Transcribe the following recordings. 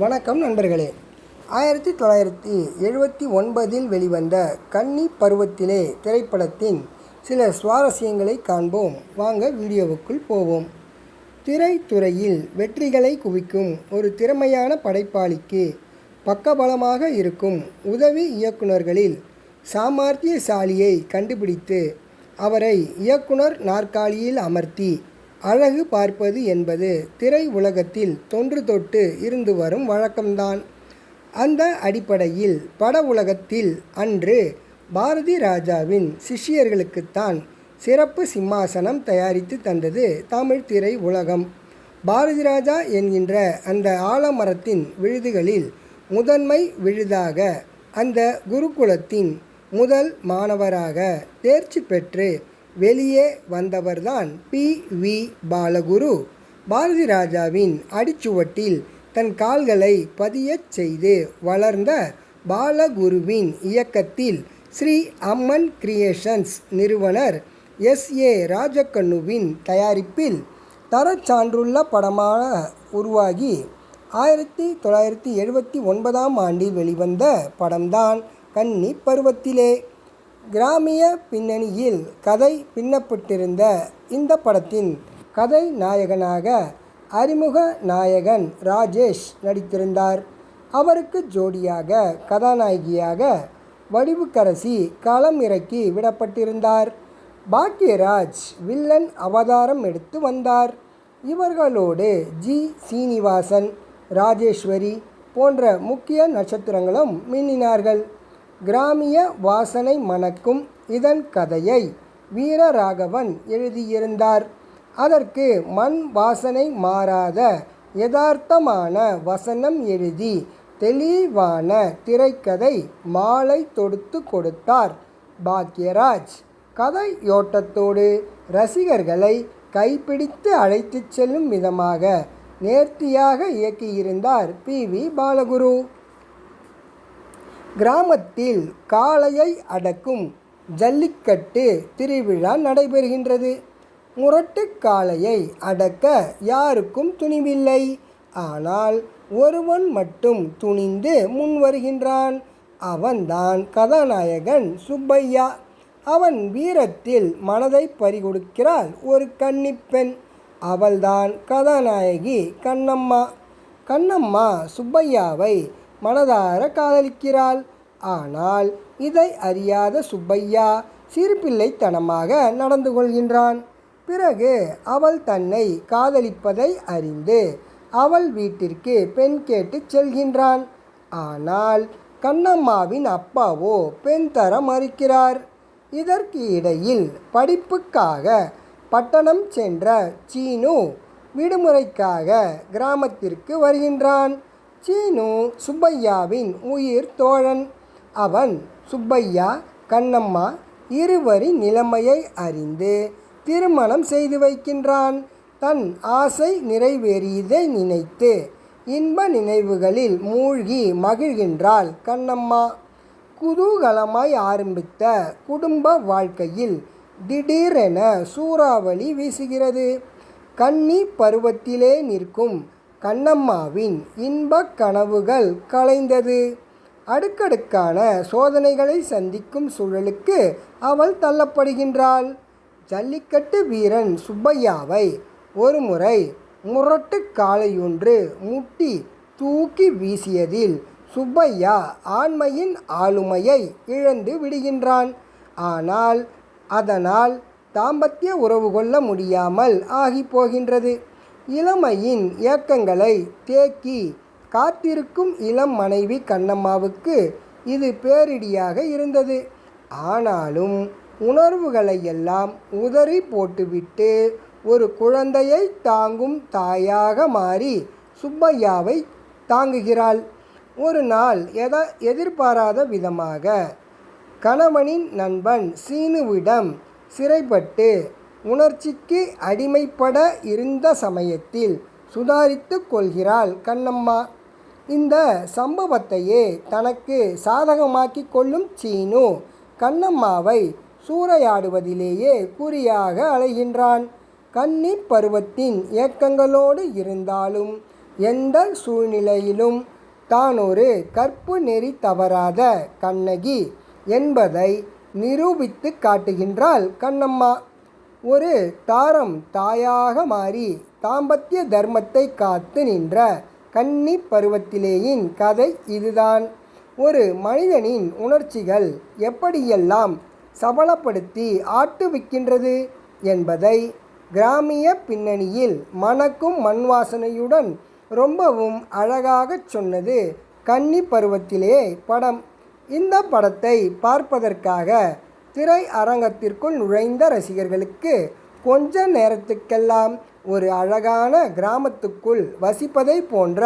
வணக்கம் நண்பர்களே. ஆயிரத்தி தொள்ளாயிரத்தி எழுபத்தி ஒன்பதில் வெளிவந்த கன்னி பருவத்திலே திரைப்படத்தின் சில சுவாரஸ்யங்களை காண்போம். வாங்க வீடியோவுக்குள் போவோம். திரைத்துறையில் வெற்றிகளை குவிக்கும் ஒரு திறமையான படைப்பாளிக்கு பக்கபலமாக இருக்கும் உதவி இயக்குனர்களில் சாமர்த்தியசாலியை கண்டுபிடித்து அவரை இயக்குனர் நாற்காலியில் அமர்த்தி அழகு பார்ப்பது என்பது திரை உலகத்தில் தொன்று தொட்டு இருந்து வரும் வழக்கம்தான். அந்த அடிப்படையில் பட உலகத்தில் அன்று பாரதி ராஜாவின் சிஷ்யர்களுக்குத்தான் சிறப்பு சிம்மாசனம் தயாரித்து தந்தது தமிழ் திரை உலகம். பாரதி ராஜா என்கின்ற அந்த ஆலமரத்தின் விழுதுகளில் முதன்மை விழுதாக அந்த குருகுலத்தின் முதல் மாணவராக தேர்ச்சி பெற்று வெளியே வந்தவர்தான் பி. வி. பாலகுரு. பாரதி ராஜாவின் அடிச்சுவட்டில் தன் கால்களை பதியச் செய்து வளர்ந்த பாலகுருவின் இயக்கத்தில் ஸ்ரீ அம்மன் கிரியேஷன்ஸ் நிறுவனர் எஸ். ஏ. ராஜக்கண்ணுவின் தயாரிப்பில் தரச்சான்றுள்ள படமாக உருவாகி ஆயிரத்தி தொள்ளாயிரத்தி எழுபத்தி ஒன்பதாம் ஆண்டில் வெளிவந்த படம்தான் கன்னி பருவத்திலே. கிராமிய பின்னணியில் கதை பின்னப்பட்டிருந்த இந்த படத்தின் கதை நாயகனாக அறிமுக நாயகன் ராஜேஷ் நடித்திருந்தார். அவருக்கு ஜோடியாக கதாநாயகியாக வடிவுக்கரசி களம் இறக்கி விடப்பட்டிருந்தார். பாக்யராஜ் வில்லன் அவதாரம் எடுத்து வந்தார். இவர்களோடு ஜி. சீனிவாசன் ராஜேஸ்வரி போன்ற முக்கிய நட்சத்திரங்களும் மின்னினார்கள். கிராமிய வாசனை மணக்கும் இதன் கதையை வீரராகவன் எழுதியிருந்தார். அதற்கு மண் வாசனை மாறாத யதார்த்தமான வசனம் எழுதி தெளிவான திரைக்கதை மாலை தொடுத்து கொடுத்தார். பாக்யராஜ் கதையோட்டத்தோடு ரசிகர்களை கைப்பிடித்து அழைத்துச் செல்லும் விதமாக நேர்த்தியாக இயக்கியிருந்தார் பி வி பாலகுரு. கிராமத்தில் காளையை அடக்கும் ஜல்லிக்கட்டு திருவிழா நடைபெறுகின்றது. முரட்டு காளையை அடக்க யாருக்கும் துணிவில்லை. ஆனால் ஒருவன் மட்டும் துணிந்து முன் வருகின்றான். அவன்தான் கதாநாயகன் சுப்பையா. அவன் வீரத்தில் மனதை பறிகொடுக்கிறாள் ஒரு கன்னிப்பெண். அவள்தான் கதாநாயகி கண்ணம்மா. கண்ணம்மா சுப்பையாவை மனதார காதலிக்கிறாள். ஆனால் இதை அறியாத சுப்பையா சிறுபிள்ளைத்தனமாக நடந்து கொள்கின்றான். பிறகு அவள் தன்னை காதலிப்பதை அறிந்து அவள் வீட்டிற்கு பெண் கேட்டு செல்கின்றான். ஆனால் கண்ணம்மாவின் அப்பாவோ பெண் தர மறுக்கிறார். இதற்கு இடையில் படிப்புக்காக பட்டணம் சென்ற சீனு விடுமுறைக்காக கிராமத்திற்கு வருகின்றான். சீனு சுப்பையாவின் உயிர் தோழன். அவன் சுப்பையா கண்ணம்மா இருவரின் நிலைமையை அறிந்து திருமணம் செய்து வைக்கின்றான். தன் ஆசை நிறைவேறியதை நினைத்து இன்ப நினைவுகளில் மூழ்கி மகிழ்கின்றாள் கண்ணம்மா. குதூகலமாய் ஆரம்பித்த குடும்ப வாழ்க்கையில் திடீரென சூறாவளி வீசுகிறது. கன்னி பருவத்திலே நிற்கும் கண்ணம்மாவின் இன்பக் கனவுகள் கலைந்தது. அடுக்கடுக்கான சோதனைகளை சந்திக்கும் சூழலுக்கு அவள் தள்ளப்படுகின்றாள். ஜல்லிக்கட்டு வீரன் சுப்பையாவை ஒருமுறை முரட்டு காலையொன்று முட்டி தூக்கி வீசியதில் சுப்பையா ஆண்மையின் ஆளுமையை இழந்து விடுகின்றான். ஆனால் அதனால் தாம்பத்திய உறவு கொள்ள முடியாமல் ஆகி போகின்றது. இளமையின் இயக்கங்களை தேக்கி காத்திருக்கும் இளம் மனைவி கண்ணம்மாவுக்கு இது பேரிடியாக இருந்தது. ஆனாலும் உணர்வுகளை எல்லாம் உதறி போட்டுவிட்டு ஒரு குழந்தையை தாங்கும் தாயாக மாறி சுப்பையாவை தாங்குகிறாள். ஒரு நாள் எத எதிர்பாராத விதமாக கணவனின் நண்பன் சீனுவிடம் சிறைப்பட்டு உணர்ச்சிக்கு அடிமைப்பட இருந்த சமயத்தில் சுதாரித்து கொள்கிறாள் கண்ணம்மா. இந்த சம்பவத்தையே தனக்கு சாதகமாக்கி கொள்ளும் சீனு கண்ணம்மாவை சூறையாடுவதிலேயே குறியாக அலைகின்றான். கண்ணின் பருவத்தின் ஏக்கங்களோடு இருந்தாலும் எந்த சூழ்நிலையிலும் தான் ஒரு கற்பு நெறி தவறாத கண்ணகி என்பதை நிரூபித்து காட்டுகின்றாள் கண்ணம்மா. ஒரு தாரம் தாயாக மாறி தாம்பத்திய தர்மத்தை காத்து நின்ற கன்னி பருவத்திலேயின் கதை இதுதான். ஒரு மனிதனின் உணர்ச்சிகள் எப்படியெல்லாம் சபலப்படுத்தி ஆட்டுவிக்கின்றது என்பதை கிராமிய பின்னணியில் மணக்கும் மண் வாசனையுடன் ரொம்பவும் அழகாகச் சொன்னது கன்னி பருவத்திலே படம். இந்த படத்தை பார்ப்பதற்காக திரை அரங்கத்திற்குள் நுழைந்த ரசிகர்களுக்கு கொஞ்ச நேரத்துக்கெல்லாம் ஒரு அழகான கிராமத்துக்குள் வசிப்பதை போன்ற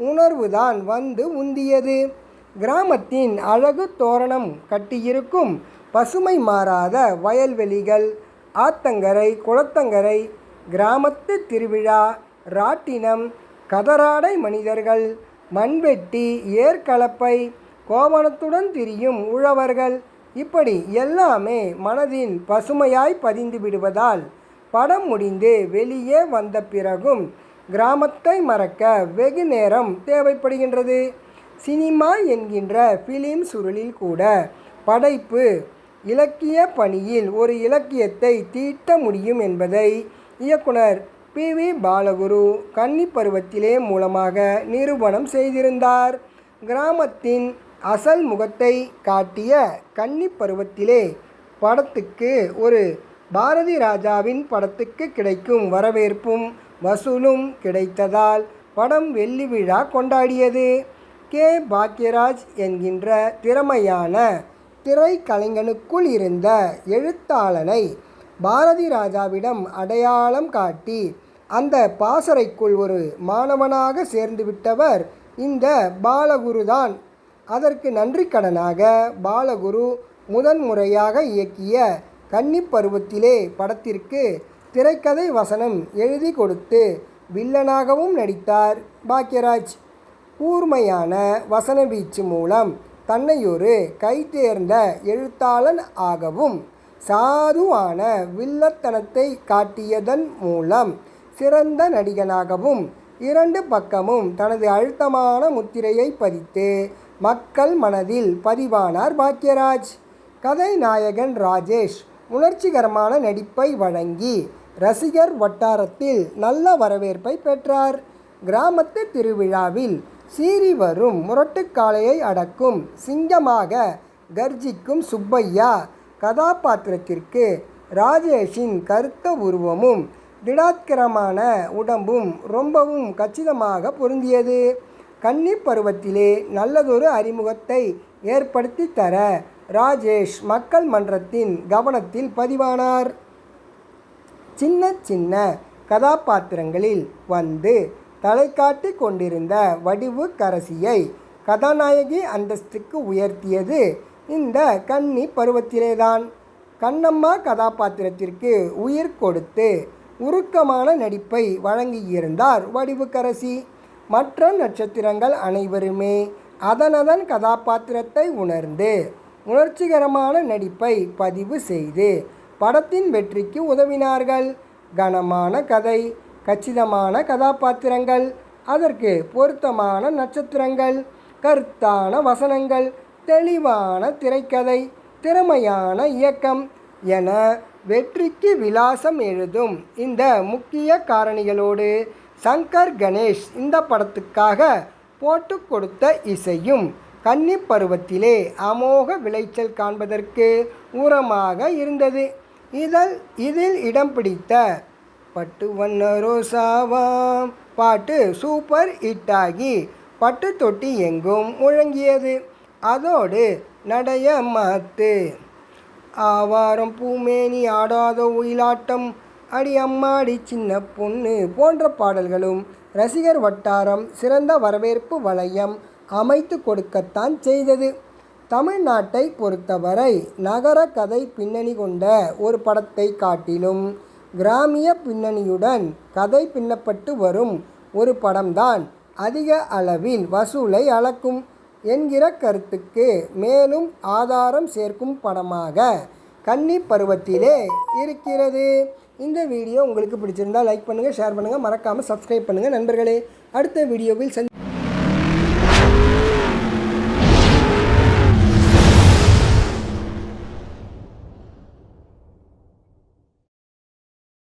உணர்வுதான் வந்து உந்தியது. கிராமத்தின் அழகு தோரணம் கட்டியிருக்கும் பசுமை மாறாத வயல்வெளிகள் ஆத்தங்கரை குளத்தங்கரை கிராமத்து திருவிழா ராட்டினம் கதராடை மனிதர்கள் மண்வெட்டி ஏற்கலப்பை கோவணத்துடன் திரியும் உழவர்கள் இப்படி எல்லாமே மனதின் பசுமையாய் பதிந்து விடுவதால் படம் முடிந்து வெளியே வந்த பிறகும் கிராமத்தை மறக்க வெகு நேரம் தேவைப்படுகின்றது. சினிமா என்கின்ற ஃபிலிம் சுருளில் கூட படைப்பு இலக்கிய பணியில் ஒரு இலக்கியத்தை தீட்ட முடியும் என்பதை இயக்குனர் பி. வி. பாலகுரு கன்னி பருவத்திலே மூலமாக நிரூபணம் செய்திருந்தார். கிராமத்தின் அசல் முகத்தை காட்டிய கன்னி பருவத்திலே படத்துக்கு ஒரு பாரதி ராஜாவின் படத்துக்கு கிடைக்கும் வரவேற்பும் வசூலும் கிடைத்ததால் படம் வெள்ளி விழா கொண்டாடியது. கே. பாக்யராஜ் என்கின்ற திறமையான திரைக்கலைஞனுக்குள் இருந்த எழுத்தாளனை பாரதி ராஜாவிடம் அடையாளம் காட்டி அந்த பாசறைக்குள் ஒரு மாணவனாக சேர்ந்துவிட்டவர் இந்த பாலகுருதான் அதற்கு நன்றி கடனாக பாலகுரு முதன்முறையாக இயக்கிய கன்னிப்பருவத்திலே படத்திற்கு திரைக்கதை வசனம் எழுதி கொடுத்து வில்லனாகவும் நடித்தார் பாக்யராஜ். கூர்மையான வசன வீச்சு மூலம் தன்னை ஒரு கைதேர்ந்த எழுத்தாளன் ஆகவும் சாதுவான வில்லத்தனத்தை காட்டியதன் மூலம் சிறந்த நடிகனாகவும் இரண்டு பக்கமும் தனது அழுத்தமான முத்திரையை பதித்து மக்கள் மனதில் பதிவானார் பாக்யராஜ். கதை நாயகன் ராஜேஷ் உணர்ச்சிகரமான நடிப்பை வழங்கி ரசிகர் வட்டாரத்தில் நல்ல வரவேற்பை பெற்றார். கிராமத்து திருவிழாவில் சீறி வரும் முரட்டுக்காளையை அடக்கும் சிங்கமாக கர்ஜிக்கும் சுப்பையா கதாபாத்திரத்திற்கு ராஜேஷின் கருத்த உருவமும் திடாத்கரமான உடம்பும் ரொம்பவும் கச்சிதமாக பொருந்தியது. கன்னி பருவத்திலே நல்லதொரு அறிமுகத்தை ஏற்படுத்தி தர ராஜேஷ் மக்கள் மன்றத்தின் கவனத்தில் பதிவானார். சின்ன சின்ன கதாபாத்திரங்களில் வந்து தலை காட்டி கொண்டிருந்த வடிவு கரசியை கதாநாயகி அந்தஸ்துக்கு உயர்த்தியது இந்த கன்னி பருவத்திலேதான் கண்ணம்மா கதாபாத்திரத்திற்கு உயிர் கொடுத்து உருக்கமான நடிப்பை வழங்கியிருந்தார் வடிவுக்கரசி மற்ற நட்சத்திரங்கள் அனைவருமே அதனதன் கதாபாத்திரத்தை உணர்ந்து உணர்ச்சிகரமான நடிப்பை பதிவு செய்து படத்தின் வெற்றிக்கு உதவினார்கள். கனமான கதை கச்சிதமான கதாபாத்திரங்கள் அதற்கு பொருத்தமான நட்சத்திரங்கள் கருத்தான வசனங்கள் தெளிவான திரைக்கதை திறமையான இயக்கம் என வெற்றிக்கு விலாசம் எழுதும் இந்த முக்கிய காரணிகளோடு சங்கர் கணேஷ் இந்த படத்துக்காக போட்டு கொடுத்த இசையும் கன்னி பருவத்திலே அமோக விளைச்சல் காண்பதற்கு உரமாக இருந்தது. இதில் இதில் இடம் பிடித்த பட்டு வண்ண ரோசாவாம் பாட்டு சூப்பர் ஹிட்டாகி பட்டு தொட்டி எங்கும் முழங்கியது. அதோடு நடைய மாத்து ஆவாரம் பூமேனி ஆடாத ஒயிலாட்டம் அடி அம்மாடி சின்ன பொண்ணு போன்ற பாடல்களும் ரசிகர் வட்டாரம் சிறந்த வரவேற்பு வளையம் அமைத்து கொடுக்கத்தான் செய்தது. தமிழ்நாட்டை பொறுத்தவரை நகர கதை பின்னணி கொண்ட ஒரு படத்தை காட்டிலும் கிராமிய பின்னணியுடன் கதை பின்னப்பட்டு வரும் ஒரு படம்தான் அதிக அளவில் வசூலை அளக்கும் என்கிற கருத்துக்கு மேலும் ஆதாரம் சேர்க்கும் படமாக கன்னி பருவத்திலே இருக்கிறது. இந்த வீடியோ உங்களுக்கு பிடிச்சிருந்தால் லைக் பண்ணுங்கள் ஷேர் பண்ணுங்கள் மறக்காமல் சப்ஸ்கிரைப் பண்ணுங்கள் நண்பர்களே. அடுத்த வீடியோவில் சந்தி